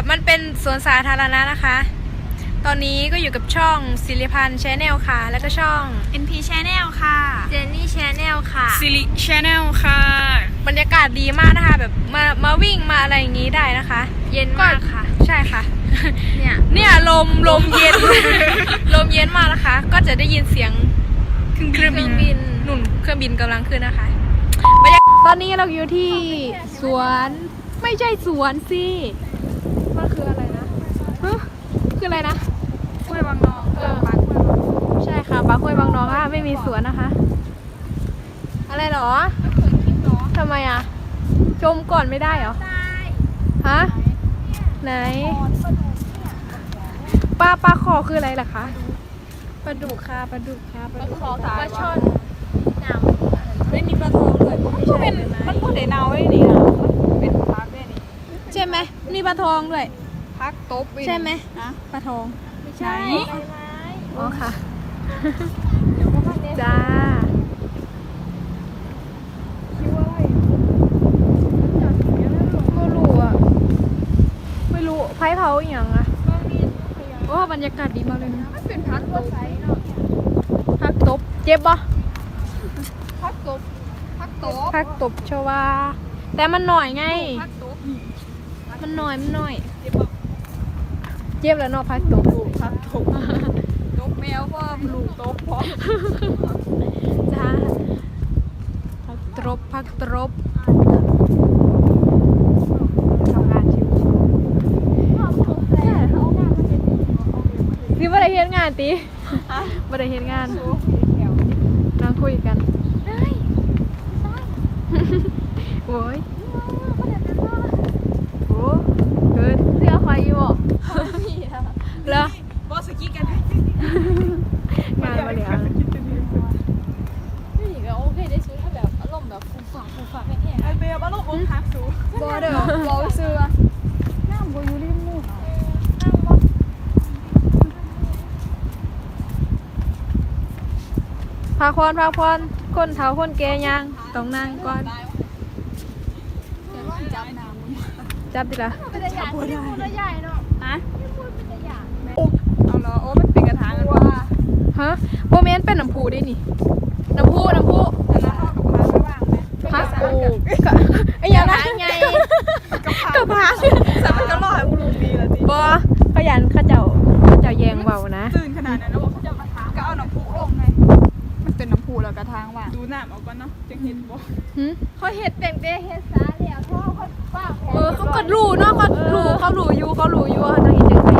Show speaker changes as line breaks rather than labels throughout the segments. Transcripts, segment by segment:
แบบมันเป็นสวนสาธารณะนะคะ ตอนนี้ก็อยู่กับช่องศิริพันธ์ชแนลค่ะ แล้วก็ช่อง
NP Channel ค่ะ
เจนนี่ชแนลค่ะ
ซิลิ Channel ค่ะ
บรรยากาศดีมากนะคะ แบบมามาวิ่งมาอะไรอย่างนี้ได้นะคะ
เย็นมากค่ะ
ใช่ค่ะ
เนี่ย
เนี่ยลมลมเย็น ลมเย็นมากนะคะ ก็จะได้ยินเสียงเครื่องบินหนุนเครื่องบินกำลังขึ้นนะคะบรรยากาศตอนนี้เราอยู่ที่สวนไม่ใช่สวนสิมันคืออะไรนะฮะคื ออะไรนะ
ห้วยบางนองเออปากห้วยบางนอง
ใช่ค่ะปลาห้วยบางนองค่ะไม่มีสวนนะคะ อะไรเหรอทำไมอะ ชมก่อนไม่ได้เหรอฮะไหนปลาปลาคอคืออะไรล่ะคะปลาดุกค่ะปลาดุกค่ะปลาดุกปลาช่อน
ไม่มีปลาทองเลยมันก็เป็นมันก็เดนเอาไว้นี่นะมันเป็นพักได้นี่
ใช่ไหมนี่ปลาทองด้วย
พักตบว้
ใช่ไหม
นะ
ปลาทอง
ไม่ใช่
อ๋อค่ะจ้าไม่รู้อะไม่รู้ไพ่เผาอหย่างอะโอ้บรรยากาศดีมากเลยนะ
มันเป็นพักตบ
พักตบเจ็บปะ
พักตบพักตบ
พักตบชวาแต่มันหน่อยไง
พักตบ
มันหน่อย มันหน่อย
เจ็บปะ
เจ็บแล้วเนาะพักตบ
พักตบตบแมวพ่อลูกตบพ่อ
จ้าพักตบพักตบทำงานชิวๆนี่บ่ได้เฮ็ดงานติบ่ได้เฮ็ดงานนั่งคุยกันโอ้ยโอ้เกินเสื้อคอยอยู่บ่เหรอบ
อสกี้กัน
งานมาแล้ว
นี่ก็โอเคได้ซื้อถ้าแบบอารมณ์แบบฟูฝังฟูฝังแห้ง
ไอ เบลบ้าลูกอมพักสู
บอเด้อบอซื้อน้ำบอยู่ริมนู่
พักพรพักพรคนเฒ่าคนแก่ยังต้องนั่งก่อน
จับน้ำ
จับดิล่ะ
เป็นระยะที่พูดระยะเนาะ
ฮะ
ที่พูดเป็นระยะ
เอาเหรอโอ้มันเป็นกระถางกันว่า
ฮะโบเมนเป็นน้ำผูได้นี่น้ำผูน้ำผู
กะไอ้
ยังนะไงกับพัก
แต่มันก็รอให้กูรู้ดีละจี
บอขยันเข้าเจ้าเข้าเจ้าแยงเบานะ
ตื่นขนาดนั้นแล้วบอกเขาจะมาทางก็เอาน้ำพุลงไงมันเป็นน้ำพุแล้วกระทางว่างดูน้ำเอาก่อนเนาะจังเห็นบ่
หึ
เขาเห็ดเป็นเด้เฮ็ดสาแล้วพ่อเขาป้า
เออเขาก็รู้เนาะเขารู้เขารู้อยู่เขารู้อยู่ว่าเขาจะเห็นจัง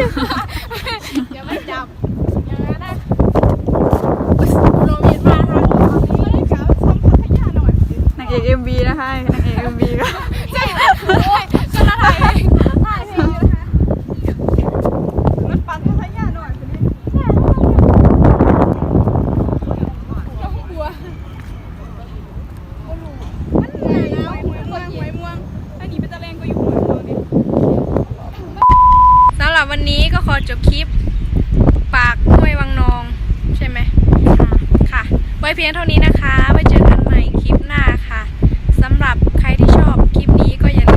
Yeah. วันนี้ก็ขอจบค
ลิป ปา
กห้วยวังนอง ใช่ไหมค่ะ ไว้เพียงเท่านี้นะ
คะ ไว้เจ
อ
กัน
ใหม่ค
ลิ
ปหน้าค่ะ
สำหรับใครที่ชอบคลิปนี้ก็อย่า